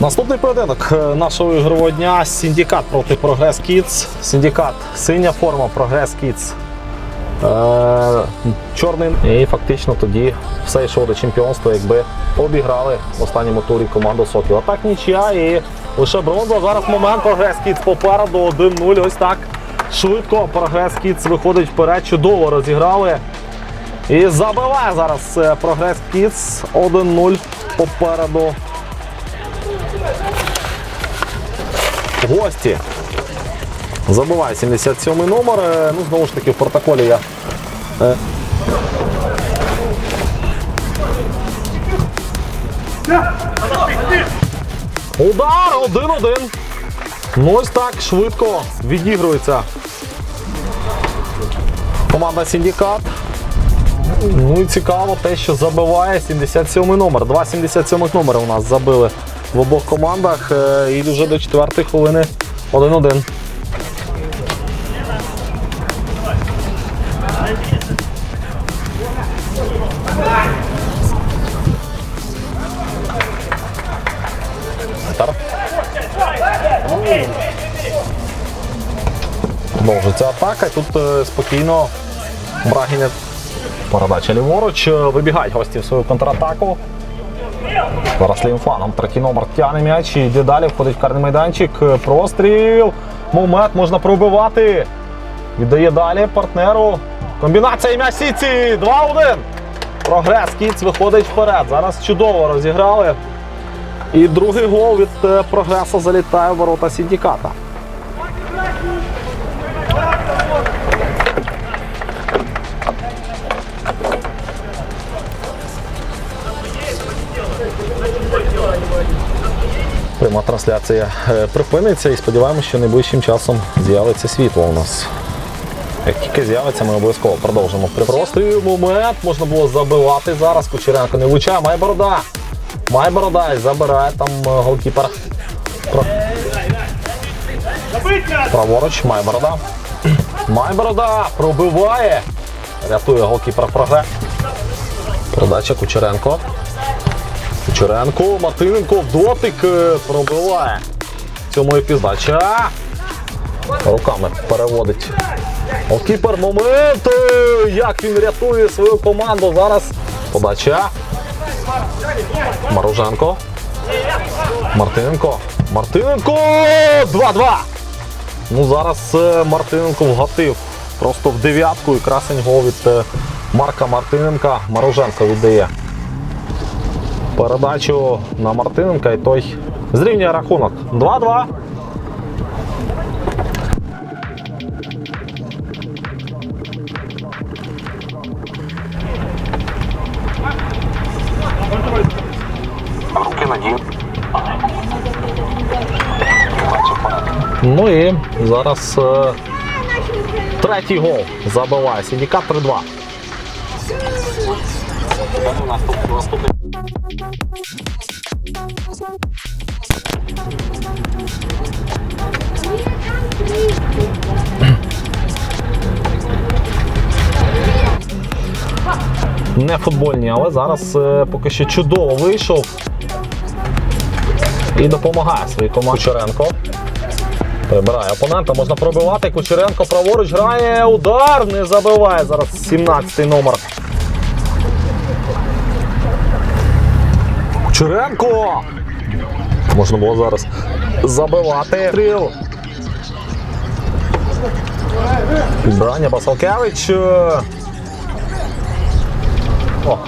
Наступний поєдинок е, нашого ігрового дня Сіндікат проти Прогрес Kids. Сіндікат синя форма, Прогрес. Е, чорний. І фактично тоді все йшло до чемпіонства, якби обіграли в останньому турі команду Сокіл. А так нічия і лише бронза. Зараз момент Прогрес Kids попереду 1-0. Ось так швидко. Прогрес Kids виходить вперед. Чудово розіграли. І забиває зараз е, Прогрес Kids 1-0 попереду. Гості. Забиває 77 номер. Е, Ну, знову ж таки, в протоколі я. е, Удар! 1-1. Ну ось так швидко відігрується. Команда Сіндікат. Ну і цікаво те, що забиває 77 номер. Два 77 номери у нас забили в обох командах. Е, І вже до четвертої хвилини 1-1. Продовжується атака. Тут е, спокійно Брагінет. Передача ліворуч. Е, Вибігають гості в свою контратаку. Зараз лівим флангом третій номер тягне м'яч і йде далі, входить в карний майданчик. Е, Простріл. Момент можна пробивати. Віддає далі партнеру. Комбінація і м'яч Сіці. 2-1. Прогрес Кіц виходить вперед. Зараз чудово розіграли. І другий гол від прогресу залітає в ворота Сіндіката. Пряма трансляція е, припиниться і сподіваємося, що найближчим часом з'явиться світло у нас. Як тільки з'явиться, ми обов'язково продовжимо. При момент можна було забивати зараз. Кучеренко не влучає, має борода. Має борода і забирає там е, голкіпер. Праворуч, має борода. Має борода, пробиває. Рятує голкіпер прогре. Передача Кучеренко. Кучеренко, Мартиненко дотик е, пробиває. Цьому епіздача. Руками переводить. Голкіпер момент. Як він рятує свою команду. Зараз подача. Маруженко. Мартиненко. Мартиненко! 2-2. Ну зараз е, Мартиненко вгатив. Просто в дев'ятку і красень гол від е, Марка Мартиненка. Маруженко віддає передачу на Мартиненка і той зрівнює рахунок. 2-2. Руки надію. Ну і зараз е, третій гол забиває. Сіндікат 3-2. Не футбольні, але зараз е, поки що чудово вийшов і допомагає своїй команді. Кучеренко. Прибирає опонента, можна пробивати. Кучеренко праворуч грає. Удар не забиває зараз 17-й номер. Кучеренко! Можна було зараз забивати. Стріл. Підбирання Басалкевич. О,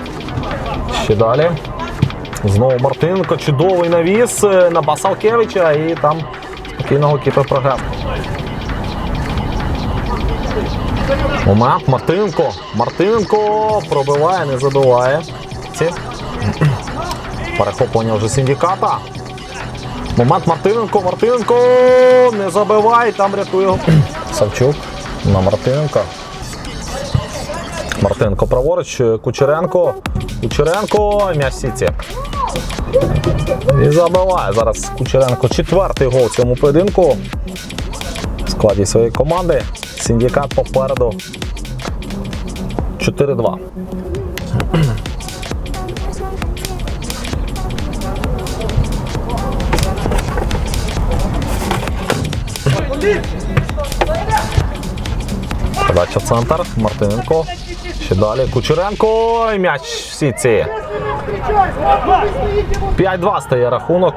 ще далі. Знову Мартиненко, чудовий навіс е, на Басалкевича і там спокійного кіпер програв. Момент Мартиненко. Мартиненко пробиває, не забиває. Ці. Перехоплення вже синдиката. Момент Мартиненко, Мартиненко не забиває, там рятує. Савчук на Мартиненка. Мартиненко праворуч, Кучеренко. Кучеренко, м'яч Сіці. І забиває зараз Кучеренко. Четвертий гол в цьому поєдинку. В складі своєї команди. Синдикат попереду. 4-2. Подача центр. Мартиненко. Ще далі. Кучеренко. І м'яч в сітці. 5-2 стає рахунок.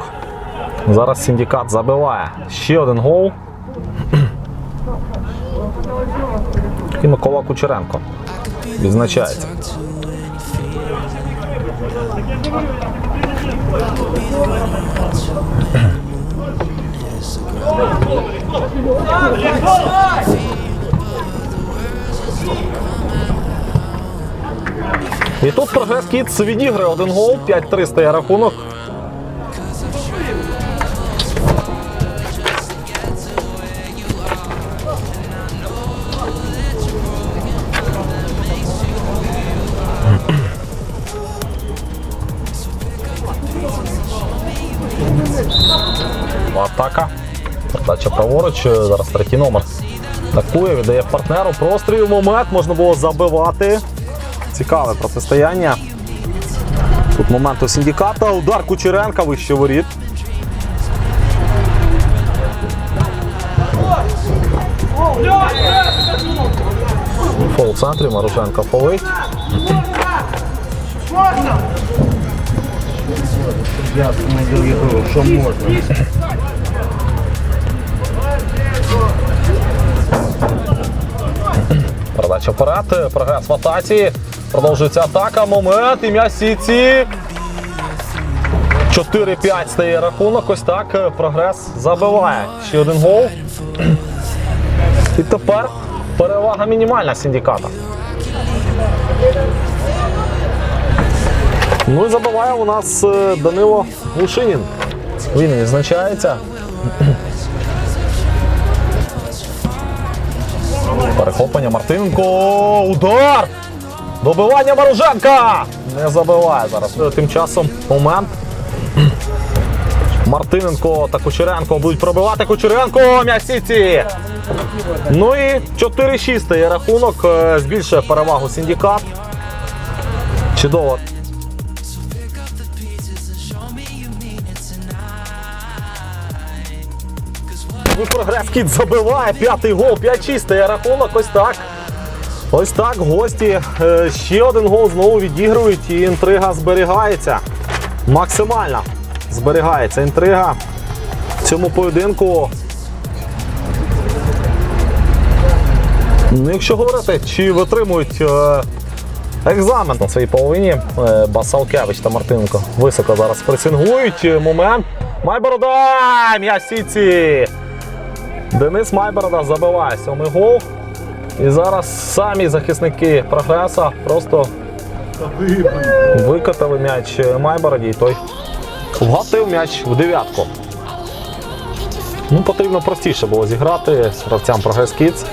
Зараз синдикат забиває. Ще один гол. І Микола Кучеренко. Відзначається. І тут прогрес кіт відіграє один гол, 5-3 стає рахунок. Атака. Передача праворуч. Зараз третій номер. Атакує, віддає партнеру. Простріл момент можна було забивати. Цікаве протистояння. Тут момент у синдиката. Удар Кучеренка вище воріт. Фол в центрі, Марушенко фолить. Я остановил игру, что можно. Передача вперед. Прогрес в атаці. Продовжується атака. Момент. І м'яч сіці. 4-5 стає рахунок. Ось так. Прогрес забиває. Ще один гол. І тепер перевага мінімальна синдиката. Ну і забиває у нас е, Данило Глушинін. Він відзначається. Перехоплення Мартиненко. Удар! Добивання Маруженка! Не забиває зараз. Тим часом момент. Мартиненко та Кучеренко будуть пробивати Кучеренко м'яч сіті. Ну і 4-6 стає рахунок. е, Збільшує перевагу синдикат. Чудово. Ну, прогрес кіт забиває. П'ятий гол, 5-6 стає рахунок. Ось так. Ось так. Гості е, ще один гол знову відігрують і інтрига зберігається. Максимально зберігається інтрига в цьому поєдинку. Ну, якщо говорити, чи витримують е, екзамен на своїй половині, е, Басалкевич та Мартиненко високо зараз пресингують. Момент. Майборода! М'яч сіці! Денис Майборода забиває сьомий гол. І зараз самі захисники прогреса просто викотали м'яч Майбороді, і той вгатив м'яч в дев'ятку. Ну, потрібно простіше було зіграти з гравцям Прогрес Kids.